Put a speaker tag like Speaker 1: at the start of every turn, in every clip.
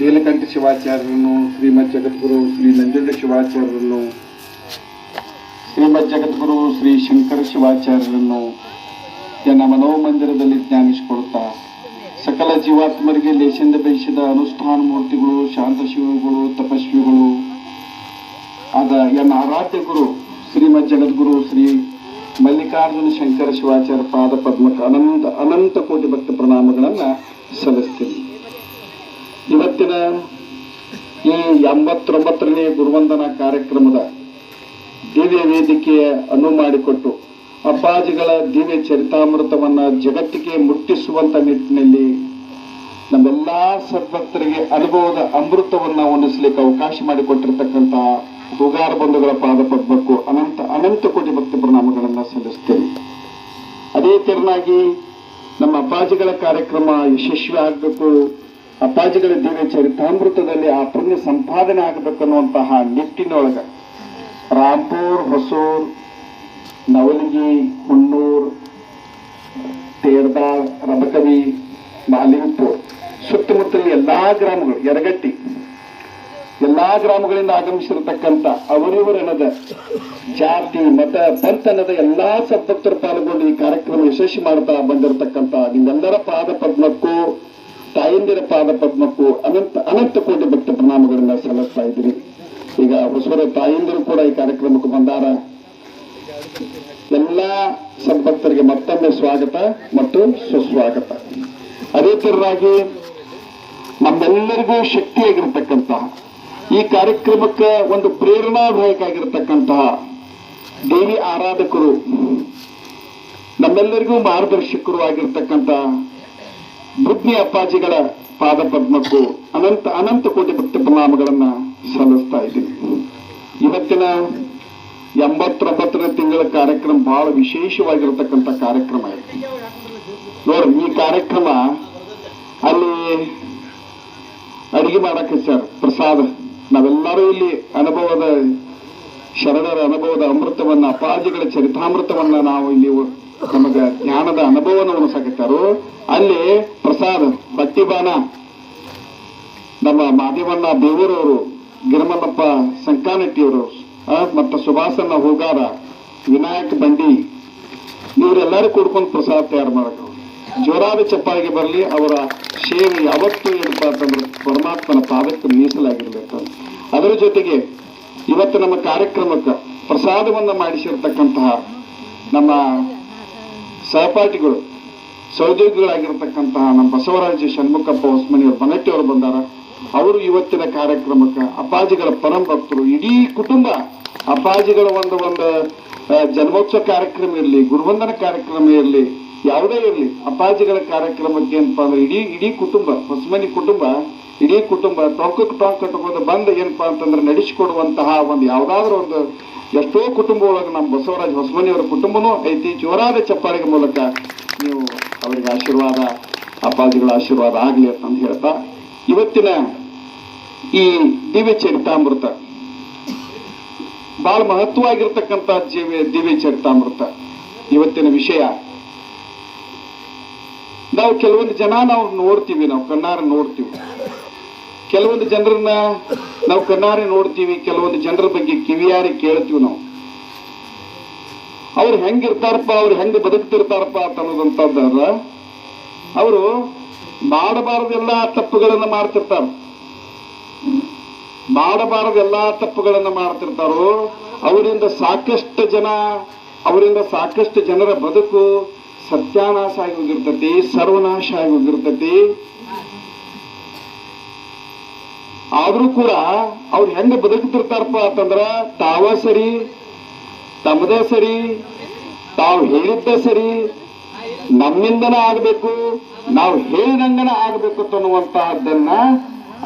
Speaker 1: ನೀಲಕಂಠ ಶಿವಾಚಾರ್ಯರನ್ನು, ಶ್ರೀಮದ್ ಜಗದ್ಗುರು ಶ್ರೀ ನಂಜುಂಡ ಶಿವಾಚಾರ್ಯರನ್ನು, ಶ್ರೀಮದ್ ಜಗದ್ಗುರು ಶ್ರೀ ಶಂಕರ ಶಿವಾಚಾರ್ಯರನ್ನು ಎನ್ನ ಮನೋಮಂದಿರದಲ್ಲಿ ಜ್ಞಾನಿಸಿಕೊಳ್ತಾ ಸಕಲ ಜೀವಾತ್ಮರಿಗೆ ಲೇಸಿಂದ ಬೇಯಿಸಿದ ಅನುಷ್ಠಾನ ಮೂರ್ತಿಗಳು ಶಾಂತ ಶಿವಗಳು ತಪಸ್ವಿಗಳು ಆದ ಎನ್ನ ಆರಾಧ್ಯ ಗುರು ಶ್ರೀಮದ್ ಜಗದ್ಗುರು ಶ್ರೀ ಮಲ್ಲಿಕಾರ್ಜುನ ಶಂಕರ ಶಿವಾಚಾರ್ಯ ಪಾದ ಪದ್ಮಕ ಅನಂತ ಅನಂತ ಕೋಟಿ ಭಕ್ತ ಪ್ರಣಾಮಗಳನ್ನು ಸಲ್ಲಿಸ್ತೀನಿ. ಇವತ್ತಿನ ಈ ಎಂಬತ್ತೊಂಬತ್ತರನೇ ಗುರುವಂದನಾ ಕಾರ್ಯಕ್ರಮದ ದಿವ್ಯ ವೇದಿಕೆಯ ಅನುವು ಮಾಡಿಕೊಟ್ಟು ಅಪ್ಪಾಜಿಗಳ ದಿವ್ಯ ಚರಿತಾಮೃತವನ್ನ ಜಗತ್ತಿಗೆ ಮುಟ್ಟಿಸುವಂತ ನಿಟ್ಟಿನಲ್ಲಿ ನಮ್ಮೆಲ್ಲಾ ಸದ್ಭಕ್ತರಿಗೆ ಅನುಭವದ ಅಮೃತವನ್ನ ಉಣಿಸ್ಲಿಕ್ಕೆ ಅವಕಾಶ ಮಾಡಿಕೊಟ್ಟಿರ್ತಕ್ಕಂಥ ಹುಗಾರ ಬಂಧುಗಳ ಪಾದ ಪದ್ಮಕ್ಕೂ ಅನಂತ ಅನಂತ ಕೋಟಿ ಭಕ್ತಿ ಪ್ರಣಾಮಗಳನ್ನ ಸಲ್ಲಿಸ್ತೇನೆ. ಅದೇ ತೆರನಾಗಿ ನಮ್ಮ ಅಪ್ಪಾಜಿಗಳ ಕಾರ್ಯಕ್ರಮ ಯಶಸ್ವಿ ಆಗಬೇಕು. ಅಪ್ಪಾಜಿಗಳ ದಿವ್ಯ ಚರಿತಾಮೃತದಲ್ಲಿ ಆ ಪುಣ್ಯ ಸಂಪಾದನೆ ಆಗಬೇಕು ಅನ್ನುವಂತಹ ನಿಟ್ಟಿನೊಳಗ ರಾಂಪುರ್, ಹೊಸೂರ್, ನವಲಗಿ, ಹುಣ್ಣೂರ್, ತೇರ್ದಾಳ್, ರಬಕವಿ ಮಾಲಿಂಗ್ಪುರ್ ಸುತ್ತಮುತ್ತಲ ಎಲ್ಲಾ ಗ್ರಾಮಗಳು ಎರಗಟ್ಟಿ ಎಲ್ಲಾ ಗ್ರಾಮಗಳಿಂದ ಆಗಮಿಸಿರತಕ್ಕಂಥ ಅವರಿವರೆನದ ಜಾತಿ, ಮತ, ಪಂಥನದ ಎಲ್ಲಾ ಸದ್ಭಕ್ತರು ಪಾಲ್ಗೊಂಡು ಈ ಕಾರ್ಯಕ್ರಮ ಯಶಸ್ವಿ ಮಾಡ್ತಾ ಬಂದಿರತಕ್ಕಂಥ ನಿಮ್ಮೆಲ್ಲರ ಪಾದ ಪದ್ಮಕ್ಕೂ ತಾಯಂದಿರ ಪಾದ ಪದ್ಮಕ್ಕೂ ಅನಂತ ಅನಂತ ಕೋಟಿ ಭಕ್ತ ಪ್ರಣಾಮಗಳನ್ನ ಸಲ್ಲಿಸ್ತಾ ಇದ್ದೀರಿ ಈಗ ಹೊಸವರ ತಾಯಂದಿರು ಕೂಡ ಈ ಕಾರ್ಯಕ್ರಮಕ್ಕೆ ಬಂದಾರ. ಎಲ್ಲಾ ಸಂಪತ್ತರಿಗೆ ಮತ್ತೊಮ್ಮೆ ಸ್ವಾಗತ ಮತ್ತು ಸುಸ್ವಾಗತ. ಅದೇ ತರವಾಗಿ ನಮ್ಮೆಲ್ಲರಿಗೂ ಶಕ್ತಿಯಾಗಿರ್ತಕ್ಕಂತಹ, ಈ ಕಾರ್ಯಕ್ರಮಕ್ಕೆ ಒಂದು ಪ್ರೇರಣಾದಾಯಕ ಆಗಿರತಕ್ಕಂತಹ ದೇವಿ ಆರಾಧಕರು, ನಮ್ಮೆಲ್ಲರಿಗೂ ಮಾರ್ಗದರ್ಶಕರು ಆಗಿರ್ತಕ್ಕಂಥ ಬುದ್ಧಿ ಅಪ್ಪಾಜಿಗಳ ಪಾದ ಪದ್ಮಕ್ಕೂ ಅನಂತ ಅನಂತ ಕೋಟಿ ಭಕ್ತ ಪ್ರಣಾಮಗಳನ್ನ ಸಲ್ಲಿಸ್ತಾ ಇದ್ದೀನಿ. ಇವತ್ತಿನ ಎಂಬತ್ತೊಂಬತ್ತನೇ ತಿಂಗಳ ಕಾರ್ಯಕ್ರಮ ಬಹಳ ವಿಶೇಷವಾಗಿರತಕ್ಕಂಥ ಕಾರ್ಯಕ್ರಮ ಇದೆ. ನೋಡ್ರಿ, ಈ ಕಾರ್ಯಕ್ರಮ ಅಲ್ಲಿ ಅಡಿಗೆ ಮಾಡಕ್ಕೆ ಸರ್, ಪ್ರಸಾದ. ನಾವೆಲ್ಲರೂ ಇಲ್ಲಿ ಅನುಭವದ, ಶರಣರ ಅನುಭವದ ಅಮೃತವನ್ನ ಅಪಾಜಿಗಳ ಚರಿತಾಮೃತವನ್ನ ನಾವು ಇಲ್ಲಿ ನಮಗ ಜ್ಞಾನದ ಅನುಭವವನ್ನು ಉಣಿಸಕತ್ತಾರು ಅಲ್ಲಿ ಪ್ರಸಾದ ಬಟ್ಟಿಬಾನ ನಮ್ಮ ಮಾದೇವಣ್ಣ ಬೇವೂರವರು ಗಿರಮಲ್ಲಪ್ಪ ಸಂಕಾನಟ್ಟಿಯವರು ಮತ್ತು ಸುಭಾಸಣ್ಣ ಹೂಗಾರ, ವಿನಾಯಕ್ ಬಂಡಿ, ಇವರೆಲ್ಲರೂ ಕೂಡ್ಕೊಂಡು ಪ್ರಸಾದ ತಯಾರು ಮಾಡಕ್ಕೆ ಜೋರಾದ ಚಪ್ಪಾಳಿಗೆ ಬರಲಿ, ಅವರ ಸೇವೆ ಯಾವತ್ತು ಏನಪ್ಪಾ ಅಂತಂದ್ರೆ ಪರಮಾತ್ಮನ ಪಾದಕ್ಕೆ ಮೀಸಲಾಗಿರ್ಬೇಕು. ಅದರ ಜೊತೆಗೆ ಇವತ್ತು ನಮ್ಮ ಕಾರ್ಯಕ್ರಮಕ್ಕೆ ಪ್ರಸಾದವನ್ನು ಮಾಡಿಸಿರ್ತಕ್ಕಂತಹ ನಮ್ಮ ಸಹಪಾಠಿಗಳು, ಸಹೋದ್ಯೋಗಿಗಳಾಗಿರ್ತಕ್ಕಂತಹ ನಮ್ಮ ಬಸವರಾಜ ಷಣ್ಮುಖಪ್ಪ ಹೊಸ್ಮನಿಯವರು ಬನಟ್ಟಿಯವರು ಬಂದಾರ. ಅವರು ಇವತ್ತಿನ ಕಾರ್ಯಕ್ರಮಕ್ಕೆ ಅಪ್ಪಾಜಿಗಳ ಪರಂ ಭಕ್ತರು. ಇಡೀ ಕುಟುಂಬ ಅಪ್ಪಾಜಿಗಳ ಒಂದು ಒಂದು ಜನ್ಮೋತ್ಸವ ಕಾರ್ಯಕ್ರಮ ಇರಲಿ, ಗುರುವಂದನ ಕಾರ್ಯಕ್ರಮ ಇರಲಿ, ಯಾವುದೇ ಇರಲಿ, ಅಪ್ಪಾಜಿಗಳ ಕಾರ್ಯಕ್ರಮಕ್ಕೆ ಏನಪ್ಪ ಅಂದ್ರೆ ಇಡೀ ಇಡೀ ಕುಟುಂಬ, ಹೊಸಮನಿ ಕುಟುಂಬ, ಇಡೀ ಕುಟುಂಬ ಟೊಂಕಕ್ಕೆ ಟೊಂಕ್ ಕಟ್ಕೊಂಡು ಬಂದು ಏನಪ್ಪಾ ಅಂತಂದ್ರೆ ನಡೆಸಿಕೊಡುವಂತಹ ಒಂದು ಯಾವುದಾದ್ರೂ ಒಂದು ಎಷ್ಟೋ ಕುಟುಂಬ ಒಳಗೆ ನಮ್ಮ ಬಸವರಾಜ ಹೊಸಮನಿಯವರ ಕುಟುಂಬನೂ ಐತಿ. ಜೋರಾದ ಚಪ್ಪಾಳಿಗೆ ಮೂಲಕ ನೀವು ಅವರಿಗೆ ಆಶೀರ್ವಾದ, ಅಪ್ಪಾಜಿಗಳ ಆಶೀರ್ವಾದ ಆಗಲಿ ಅಂತ ಹೇಳ್ತಾ, ಇವತ್ತಿನ ಈ ದಿವ್ಯ ಚರಿತಾಮೃತ ಬಹಳ ಮಹತ್ವವಾಗಿರ್ತಕ್ಕಂಥ ಜೀವಿ ದಿವ್ಯ ಚರಿತಾಮೃತ. ಇವತ್ತಿನ ವಿಷಯ, ನಾವು ಕೆಲವೊಂದು ಜನ ನಾವು ನೋಡ್ತೀವಿ, ನಾವು ಕಣ್ಣಾರ ನೋಡ್ತೀವಿ. ಕೆಲವೊಂದು ಜನರನ್ನ ನಾವು ಕಣ್ಣಾರೆ ನೋಡ್ತೀವಿ, ಕೆಲವೊಂದು ಜನರ ಬಗ್ಗೆ ಕಿವಿಯಾರಿ ಕೇಳ್ತೀವಿ ನಾವು. ಅವ್ರು ಹೆಂಗಿರ್ತಾರಪ್ಪ, ಅವ್ರು ಹೆಂಗ್ ಬದುಕ್ತಿರ್ತಾರಪ್ಪ ಅಂತ ಅನ್ನೋದಂತಂದ್ರ ಅವರು ಮಾಡಬಾರದೆಲ್ಲ ತಪ್ಪುಗಳನ್ನ ಮಾಡ್ತಿರ್ತಾರ. ಮಾಡಬಾರದೆಲ್ಲ ತಪ್ಪುಗಳನ್ನ ಮಾಡ್ತಿರ್ತಾರೋ, ಅವರಿಂದ ಸಾಕಷ್ಟು ಜನ, ಅವರಿಂದ ಸಾಕಷ್ಟು ಜನರ ಬದುಕು ಸತ್ಯಾನಾಶ ಆಗಿ ಹೋಗಿರ್ತತಿ, ಸರ್ವನಾಶ ಆಗಿ ಹೋಗಿರ್ತತಿ. ಆದ್ರೂ ಕೂಡ ಅವ್ರು ಹೆಂಗ ಬದುಕ್ತಿರ್ತಾರಪ್ಪ ಅಂತಂದ್ರ ತಾವ ಸರಿ, ತಮ್ಮದ ಸರಿ, ತಾವು ಹೇಳಿದ್ದ ಸರಿ, ನಮ್ಮಿಂದನ ಆಗ್ಬೇಕು, ನಾವು ಹೇಳಿದಂಗನ ಆಗ್ಬೇಕು ಅನ್ನುವಂತಹದ್ದನ್ನ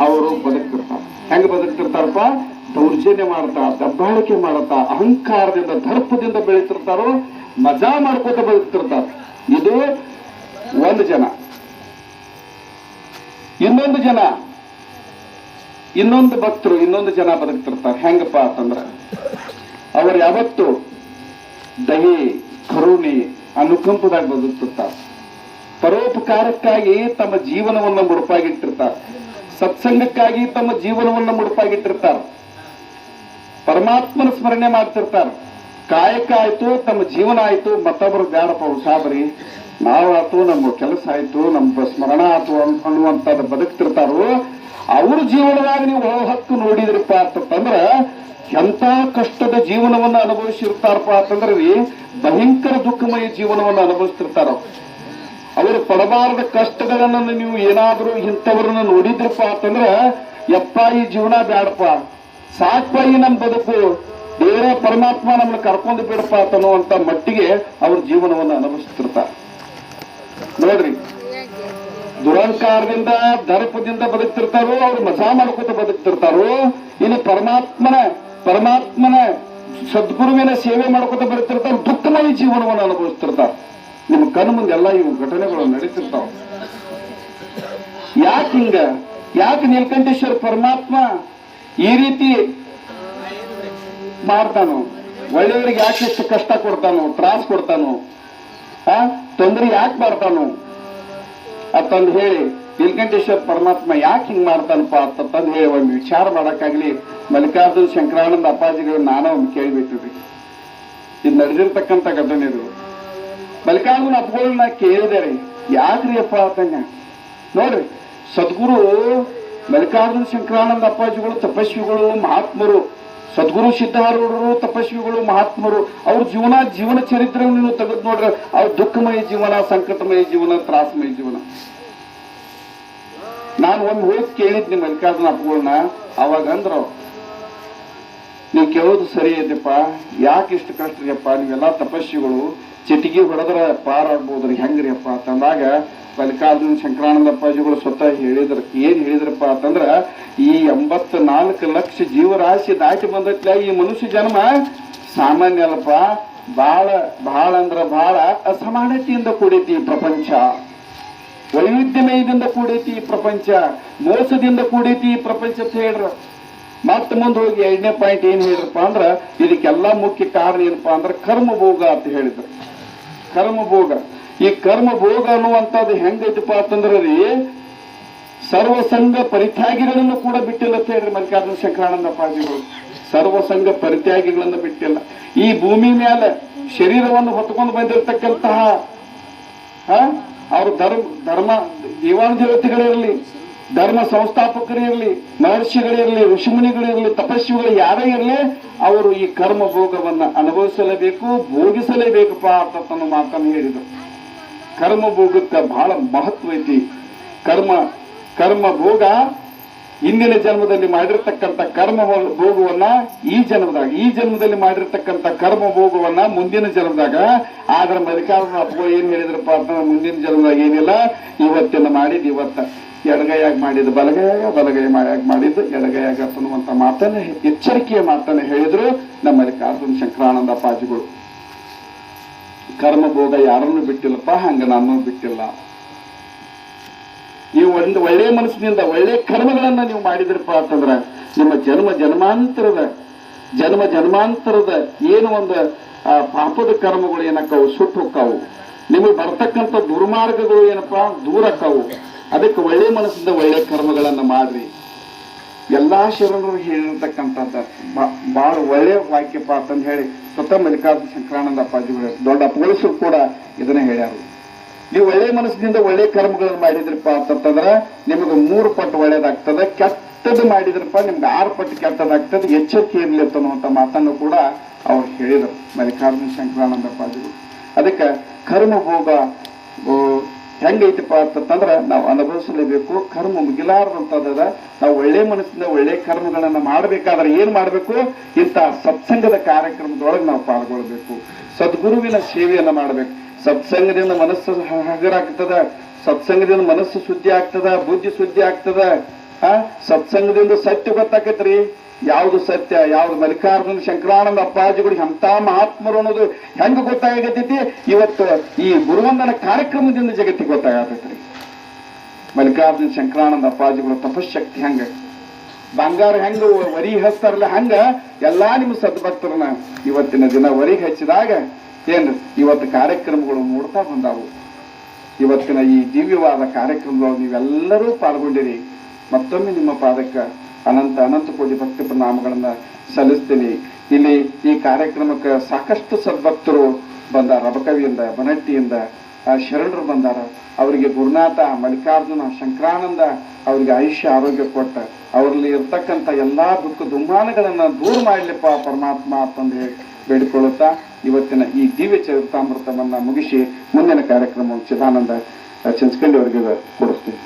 Speaker 1: ಅವರು ಬದುಕ್ತಿರ್ತಾರೆ. ಹೆಂಗ ಬದುಕ್ತಿರ್ತಾರಪ್ಪ? ದೌರ್ಜನ್ಯ ಮಾಡ್ತಾ, ದಬ್ಬಾಳಿಕೆ ಮಾಡ್ತಾ, ಅಹಂಕಾರದಿಂದ, ದರ್ಪದಿಂದ ಬೆಳೀತಿರ್ತಾರೋ, ಮಜಾ ಮಾಡ್ಕೋತ ಬದುಕ್ತಿರ್ತಾರ. ಇದು ಒಂದು ಜನ. ಇನ್ನೊಂದು ಜನ. ಇನ್ನೊಂದು ಭಕ್ತರು ಇನ್ನೊಂದು ಜನ ಬದುಕ್ತಿರ್ತಾರೆ. ಹೆಂಗಪ್ಪ ಅಂತಂದ್ರ, ಅವ್ರು ಯಾವತ್ತು ದಯೆ, ಕರುಣೆ, ಅನುಕಂಪದಾಗ ಬದುಕ್ತಿರ್ತಾರೆ. ಪರೋಪಕಾರಕ್ಕಾಗಿ ತಮ್ಮ ಜೀವನವನ್ನು ಮುಡುಪಾಗಿಟ್ಟಿರ್ತಾರೆ. ಸತ್ಸಂಗಕ್ಕಾಗಿ ತಮ್ಮ ಜೀವನವನ್ನು ಮುಡುಪಾಗಿಟ್ಟಿರ್ತಾರೆ. ಪರಮಾತ್ಮನ ಸ್ಮರಣೆ ಮಾಡ್ತಿರ್ತಾರೆ. ಕಾಯಕ ಆಯ್ತು, ತಮ್ಮ ಜೀವನ ಆಯ್ತು, ಮತ್ತೊಬ್ಬರು ಬೇಡಪ್ಪ ನಾವು ಆಯ್ತು ನಮ್ಮ ಕೆಲಸ ಆಯ್ತು, ನಮ್ಮ ಸ್ಮರಣ ಆಯ್ತು ಅನ್- ಅನ್ನುವಂಥದ್ದು ಬದುಕ್ತಿರ್ತಾರೋ. ಜೀವನದಾಗ ನೀವು ಹಕ್ಕು ನೋಡಿದ್ರಪ್ಪ ಅಂತಂದ್ರೆ ಎಂತ ಕಷ್ಟದ ಜೀವನವನ್ನ ಅನುಭವಿಸಿರ್ತಾರಪ್ಪ ಅಂತಂದ್ರೆ ರೀ ಭಯಂಕರ ದುಃಖಮಯ ಜೀವನವನ್ನು ಅನುಭವಿಸ್ತಿರ್ತಾರ ಅವರು. ಪಡಬಾರದ ಕಷ್ಟಗಳನ್ನ ನೀವು ಏನಾದ್ರೂ ಇಂಥವ್ರನ್ನ ನೋಡಿದ್ರಪ್ಪ ಅಂತಂದ್ರೆ, ಯಪ್ಪ ಈ ಜೀವನ ಬ್ಯಾಡಪ್ಪ ಸಾಕ್ಪ ಈ ನಮ್ಮ ಬದುಕು, ಬೇರೆ ಪರಮಾತ್ಮ ನಮ್ಮನ್ನ ಕರ್ಕೊಂಡು ಬಿಡಪ್ಪ ಅಂತ ಮಟ್ಟಿಗೆ ಅವ್ರ ಜೀವನವನ್ನು ಅನುಭವಿಸ್ತಿರ್ತಾರ. ನೋಡ್ರಿ ದುರಹಂಕಾರದಿಂದ, ದರ್ಪದಿಂದ ಬದುಕ್ತಿರ್ತಾರೋ, ಅವ್ರು ಮಜಾ ಮಾಡ್ಕೊತ ಬದುಕ್ತಿರ್ತಾರೋ, ಇನ್ನು ಪರಮಾತ್ಮನ ಪರಮಾತ್ಮನ ಸದ್ಗುರುವಿನ ಸೇವೆ ಮಾಡ್ಕೋತ ಬದುಕ್ತಿರ್ತಾರ, ದುಃಖಮಯ ಜೀವನವನ್ನು ಅನುಭವಿಸ್ತಿರ್ತಾರ. ನಿಮ್ಮ ಕಣ್ಣು ಮುಂದೆ ಎಲ್ಲ ಇವು ಘಟನೆಗಳು ನಡೀತಿರ್ತಾವ. ಯಾಕೆ ಹಿಂಗ? ಯಾಕೆ ನೀಲಕಂಠೇಶ್ವರ ಪರಮಾತ್ಮ ಈ ರೀತಿ ಮಾಡ್ತಾನು? ಒಳ್ಳೆಯವರಿಗೆ ಯಾಕೆ ಎಷ್ಟು ಕಷ್ಟ ಕೊಡ್ತಾನೋ, ತ್ರಾಸ ಕೊಡ್ತಾನೋ? ಆ? ತೊಂದರೆ ಯಾಕೆ ಮಾಡ್ತಾನು? ಅಂತಂದು ಹೇಳಿ ನೀಲಕಂಠೇಶ್ವರ ಪರಮಾತ್ಮ ಯಾಕೆ ಹಿಂಗೆ ಮಾಡ್ತಾನಪ್ಪ? ಅಂತಂದು ಹೇಳಿ ಒಂದು ವಿಚಾರ ಮಾಡೋಕ್ಕಾಗ್ಲಿ. ಮಲ್ಲಿಕಾರ್ಜುನ ಶಂಕರಾನಂದ ಅಪ್ಪಾಜಿಗಳು ನಾನು ಒಂದು ಕೇಳಿಬಿಟ್ಟಿದ್ರಿ ಇದು ನಡೆದಿರ್ತಕ್ಕಂಥ ಘಟನೆ ಇದು. ಮಲ್ಲಿಕಾರ್ಜುನ ಅಪ್ಪಗಳನ್ನ ಕೇಳಿದೆ ರೀ ಯಾಕ್ರಿ ಅಪ್ಪ ಆತಂಗ ನೋಡ್ರಿ, ಸದ್ಗುರು ಮಲ್ಲಿಕಾರ್ಜುನ ಶಂಕರಾನಂದ ಅಪ್ಪಾಜಿಗಳು, ತಪಸ್ವಿಗಳು, ಮಹಾತ್ಮರು ಸದ್ಗುರು ಸಿದ್ಧಾರೂಢರು, ತಪಸ್ವಿಗಳು, ಮಹಾತ್ಮರು, ಅವ್ರ ಜೀವನ ಜೀವನ ಚರಿತ್ರೆಯನ್ನು ನೀವು ತೆಗೆದು ನೋಡ್ರೆ ಅವ್ರ ದುಃಖಮಯ ಜೀವನ, ಸಂಕಟಮಯ ಜೀವನ, ತ್ರಾಸಮಯ ಜೀವನ. ನಾನು ಒಂದು ಹೋಗಿ ಕೇಳಿದ್ನಿ ಮಲ್ಲಿಕಾರ್ಜುನ ಅಪ್ಪಗಳನ್ನ ಅವಾಗ ಅಂದ್ರು, ನೀವು ಕೇಳೋದು ಸರಿ ಇದೆಯಪ್ಪ ಯಾಕೆ ಇಷ್ಟು ಕಷ್ಟ ರೀಪ್ಪ ನೀವೆಲ್ಲ ತಪಸ್ವಿಗಳು, ಚಿಟಿಗೆ ಹೊಡೆದ್ರ ಪಾರಾಡ್ಬೋದ್ರಿ, ಹೆಂಗ್ರಿ ಅಪ್ಪ? ಅಂತಂದಾಗ ಮಲ್ಲಿಕಾರ್ಜುನ ಶಂಕರಾನಂದ ಅಪ್ಪಾಜಿಗಳು ಸ್ವತಃ ಹೇಳಿದ್ರ. ಏನು ಹೇಳಿದ್ರಪ್ಪ ಅಂತಂದ್ರೆ, ಈ ಎಂಬತ್ತು ನಾಲ್ಕು ಲಕ್ಷ ಜೀವರಾಶಿ ದಾಟಿ ಬಂದತ್ಲ ಈ ಮನುಷ್ಯ ಜನ್ಮ. ಸಾಮಾನ್ಯ ಅಲ್ಲಪ್ಪ, ಬಾಳ ಬಾಳ ಅಂದ್ರ ಬಾಳ ಅಸಮಾನತೆಯಿಂದ ಕೂಡೈತಿ ಈ ಪ್ರಪಂಚ. ವೈವಿಧ್ಯಮಯದಿಂದ ಕೂಡೈತಿ ಈ ಪ್ರಪಂಚ. ಮೋಸದಿಂದ ಕೂಡೈತಿ ಈ ಪ್ರಪಂಚ ಅಂತ ಹೇಳ್ರ. ಮತ್ತೆ ಮುಂದೆ ಹೋಗಿ ಎರಡನೇ ಪಾಯಿಂಟ್ ಏನ್ ಹೇಳಿದ್ರಪ್ಪ ಅಂದ್ರೆ, ಇದಕ್ಕೆಲ್ಲ ಮುಖ್ಯ ಕಾರಣ ಏನಪ್ಪಾ ಅಂದ್ರೆ ಕರ್ಮ ಭೋಗ ಅಂತ ಹೇಳಿದ್ರು. ಕರ್ಮ ಭೋಗ ಈ ಕರ್ಮ ಭೋಗ ಅನ್ನುವಂಥದ್ದು ಹೆಂಗೈತಪ್ಪ ಅಂತಂದ್ರೆ ರೀ ಸರ್ವಸಂಗ ಪರಿತ್ಯಾಗಿಗಳನ್ನು ಕೂಡ ಬಿಟ್ಟಿಲ್ಲ ಅಂತ ಹೇಳ್ರಿ ಮಲ್ಲಿಕಾರ್ಜುನ ಶಂಕರಾನಂದ ಪಾಜಿಗಳು ಸರ್ವಸಂಗ ಪರಿತ್ಯಾಗಿಗಳನ್ನು ಬಿಟ್ಟಿಲ್ಲ. ಈ ಭೂಮಿ ಮೇಲೆ ಶರೀರವನ್ನು ಹೊತ್ಕೊಂಡು ಬಂದಿರತಕ್ಕಂತಹ ಅವರು ಧರ್ಮ ಧರ್ಮ ದೇವಾನುದೇವತೆಗಳಿರಲಿ ಧರ್ಮ ಸಂಸ್ಥಾಪಕರಿರಲಿ ಮಹರ್ಷಿಗಳಿರಲಿ ಋಷಿಮುನಿಗಳಿರಲಿ ತಪಸ್ವಿಗಳು ಯಾರೇ ಇರಲಿ, ಅವರು ಈ ಕರ್ಮ ಭೋಗವನ್ನು ಅನುಭವಿಸಲೇಬೇಕು, ಭೋಗಿಸಲೇಬೇಕಪ್ಪ ಅಂತ ತನ್ನ ಮಾತನ್ನು ಹೇಳಿದರು. ಕರ್ಮ ಭೋಗಕ್ಕೆ ಬಹಳ ಮಹತ್ವ ಐತಿ. ಕರ್ಮ ಕರ್ಮ ಭೋಗ ಹಿಂದಿನ ಜನ್ಮದಲ್ಲಿ ಮಾಡಿರ್ತಕ್ಕಂಥ ಕರ್ಮ ಭೋಗವನ್ನ ಈ ಜನ್ಮದಾಗ, ಈ ಜನ್ಮದಲ್ಲಿ ಮಾಡಿರ್ತಕ್ಕಂಥ ಕರ್ಮ ಭೋಗವನ್ನ ಮುಂದಿನ ಜನ್ಮದಾಗ. ಆದ್ರ ಮಲ್ಲಿಕಾರ್ಜುನ ಅಪ್ಪ ಏನ್ ಹೇಳಿದ್ರಪ್ಪ ಅಂತ ಮುಂದಿನ ಜನ್ಮದಾಗ ಏನಿಲ್ಲ. ಇವತ್ತಿನ ಮಾಡಿದ್ ಇವತ್ತ. ಎಡಗೈಯಾಗಿ ಮಾಡಿದ್ದು ಬಲಗೈಯಾಗ, ಬಲಗೈ ಮಾಡಿಯಾಗ ಮಾಡಿದ್ದು ಎಡಗೈಯಾಗ ಅನ್ನುವಂಥ ಮಾತನ್ನ, ಎಚ್ಚರಿಕೆಯ ಮಾತನ್ನ ಹೇಳಿದ್ರು ನಮ್ಮ ಮಲ್ಲಿಕಾರ್ಜುನ ಶಂಕರಾನಂದ ಅಪ್ಪಾಜಿಗಳು. ಕರ್ಮ ಭೋಗ ಯಾರನ್ನು ಬಿಟ್ಟಿಲ್ಲಪ್ಪ, ಹಂಗ ನಾನು ಬಿಟ್ಟಿಲ್ಲ. ನೀವು ಒಂದು ಒಳ್ಳೆಯ ಮನಸ್ಸಿನಿಂದ ಒಳ್ಳೆಯ ಕರ್ಮಗಳನ್ನ ನೀವು ಮಾಡಿದ್ರಪ್ಪ ಅಂತಂದ್ರ, ನಿಮ್ಮ ಜನ್ಮ ಜನ್ಮಾಂತರದ ಜನ್ಮ ಜನ್ಮಾಂತರದ ಏನು ಒಂದು ಪಾಪದ ಕರ್ಮಗಳು ಏನಕ್ಕವು? ಸುಟ್ಟು ಹೋಗ್ತಾವು ನಿಮಗೆ ಬರ್ತಕ್ಕಂಥ ದುರ್ಮಾರ್ಗಗಳು ಏನಪ್ಪಾ? ದೂರ ಆಕ್ಕಾವು ಅದಕ್ಕೆ ಒಳ್ಳೆಯ ಮನಸ್ಸಿಂದ ಒಳ್ಳೆಯ ಕರ್ಮಗಳನ್ನು ಮಾಡ್ರಿ. ಎಲ್ಲಾ ಶರಣರು ಹೇಳಿರ್ತಕ್ಕಂಥದ್ದು ಬಹಳ ಒಳ್ಳೆಯ ವಾಕ್ಯಪ್ಪ ಅಂತಂದು ಹೇಳಿ ಸ್ವತಃ ಮಲ್ಲಿಕಾರ್ಜುನ ಶಂಕರಾನಂದ ಅಪ್ಪಾಜಿಗಳು ದೊಡ್ಡ ಪೊಲೀಸರು ಕೂಡ ಇದನ್ನ ಹೇಳ್ಯಾರು. ನೀವು ಒಳ್ಳೆ ಮನಸ್ಸಿನಿಂದ ಒಳ್ಳೆ ಕರ್ಮಗಳನ್ನು ಮಾಡಿದ್ರಪ್ಪ ಅಂತಂದ್ರೆ ನಿಮಗೆ ಮೂರು ಪಟ್ಟು ಒಳ್ಳೇದಾಗ್ತದೆ, ಕೆಟ್ಟದ್ದು ಮಾಡಿದ್ರಪ್ಪ ನಿಮ್ಗೆ ಆರು ಪಟ್ಟು ಕೆಟ್ಟದಾಗ್ತದೆ ಎಚ್ಚರಿಕೆ ಇರಲಿ ಅನ್ನುವಂಥ ಮಾತನ್ನು ಕೂಡ ಅವ್ರು ಹೇಳಿದರು ಮಲ್ಲಿಕಾರ್ಜುನ ಶಂಕರಾನಂದ ಅಪ್ಪಾಜಿಗಳು ಅದಕ್ಕೆ ಕರ್ಮ ಭೋಗ ಹೆಂಗೈತಪ್ಪ ಅಂತಂದ್ರೆ ನಾವು ಅನುಭವಿಸಲೇಬೇಕು. ಕರ್ಮ ಮುಗಿಲಾರದಂತದ ನಾವು ಒಳ್ಳೆ ಮನಸ್ಸಿಂದ ಒಳ್ಳೆ ಕರ್ಮಗಳನ್ನು ಮಾಡಬೇಕಾದ್ರೆ ಏನ್ ಮಾಡಬೇಕು? ಇಂಥ ಸತ್ಸಂಗದ ಕಾರ್ಯಕ್ರಮದೊಳಗೆ ನಾವು ಪಾಲ್ಗೊಳ್ಬೇಕು. ಸದ್ಗುರುವಿನ ಸೇವೆಯನ್ನು ಮಾಡಬೇಕು. ಸತ್ಸಂಗದಿಂದ ಮನಸ್ಸು ಹಗರಾಗ್ತದ. ಸತ್ಸಂಗದಿಂದ ಮನಸ್ಸು ಶುದ್ಧಿ ಆಗ್ತದ ಬುದ್ಧಿ ಶುದ್ಧಿ ಆಗ್ತದ ಆ? ಸತ್ಸಂಗದಿಂದ ಸತ್ಯ ಗೊತ್ತಾಕತ್ರಿ. ಯಾವ್ದು ಸತ್ಯ, ಯಾವ್ದು ಮಲ್ಲಿಕಾರ್ಜುನ, ಶಂಕರಾನಂದ ಅಪ್ಪಾಜಿಗಳು ಎಂತ ಮಹಾತ್ಮರು ಅನ್ನೋದು ಹೆಂಗ ಗೊತ್ತಾಗತೈತಿ? ಇವತ್ತು ಈ ಗುರುವಂದನ ಕಾರ್ಯಕ್ರಮದಿಂದ ಜಗತ್ತಿಗೆ ಗೊತ್ತಾಗತೈತ್ರಿ. ಮಲ್ಲಿಕಾರ್ಜುನ, ಶಂಕರಾನಂದ ಅಪ್ಪಾಜಿಗಳು ತಪಶಕ್ತಿ ಹೆಂಗ? ಬಂಗಾರ ಹೆಂಗ, ವರಿ ಹಚ್ತಾರಲ್ಲ ಹಂಗ? ಎಲ್ಲಾ ನಿಮ್ಮ ಸದ್ಭಕ್ತರನ್ನ ಇವತ್ತಿನ ದಿನ ವರಿಗೆ ಹಚ್ಚಿದಾಗ ಏನು ಇವತ್ತು ಕಾರ್ಯಕ್ರಮಗಳು ನೋಡ್ತಾ ಬಂದಾವು. ಇವತ್ತಿನ ಈ ದಿವ್ಯವಾದ ಕಾರ್ಯಕ್ರಮಗಳು ನೀವೆಲ್ಲರೂ ಪಾಲ್ಗೊಂಡಿರಿ. ಮತ್ತೊಮ್ಮೆ ನಿಮ್ಮ ಪಾದಕ್ಕೆ ಅನಂತ ಅನಂತ ಕೋಟಿ ಭಕ್ತಿ ಪ್ರಣಾಮಗಳನ್ನು ಸಲ್ಲಿಸ್ತೀನಿ. ಇಲ್ಲಿ ಈ ಕಾರ್ಯಕ್ರಮಕ್ಕೆ ಸಾಕಷ್ಟು ಸದ್ಭಕ್ತರು ಬಂದಾರ, ರಬಕವಿಯಿಂದ, ಬನಟ್ಟಿಯಿಂದ ಶರಣರು ಬಂದಾರ. ಅವರಿಗೆ ಗುರುನಾಥ, ಮಲ್ಲಿಕಾರ್ಜುನ, ಶಂಕರಾನಂದ ಅವರಿಗೆ ಆಯುಷ್ಯ, ಆರೋಗ್ಯ ಕೊಟ್ಟ. ಅವರಲ್ಲಿ ಇರ್ತಕ್ಕಂಥ ಎಲ್ಲಾ ದುಃಖ ದುಮ್ಮಾನಗಳನ್ನು ದೂರ ಮಾಡಲಿಪ್ಪ ಪರಮಾತ್ಮ ಅಂತಂದು ಹೇಳಿ ಬೇಡಿಕೊಳ್ಳುತ್ತಾ ಇವತ್ತಿನ ಈ ದಿವ್ಯ ಚರಿತಾಮೃತವನ್ನ ಮುಗಿಸಿ ಮುಂದಿನ ಕಾರ್ಯಕ್ರಮವನ್ನು ಚಿದಾನಂದ ಚಂಚಕಂಡಿ ಅವರಿಗೆ ಕೊಡಿಸ್ತೀನಿ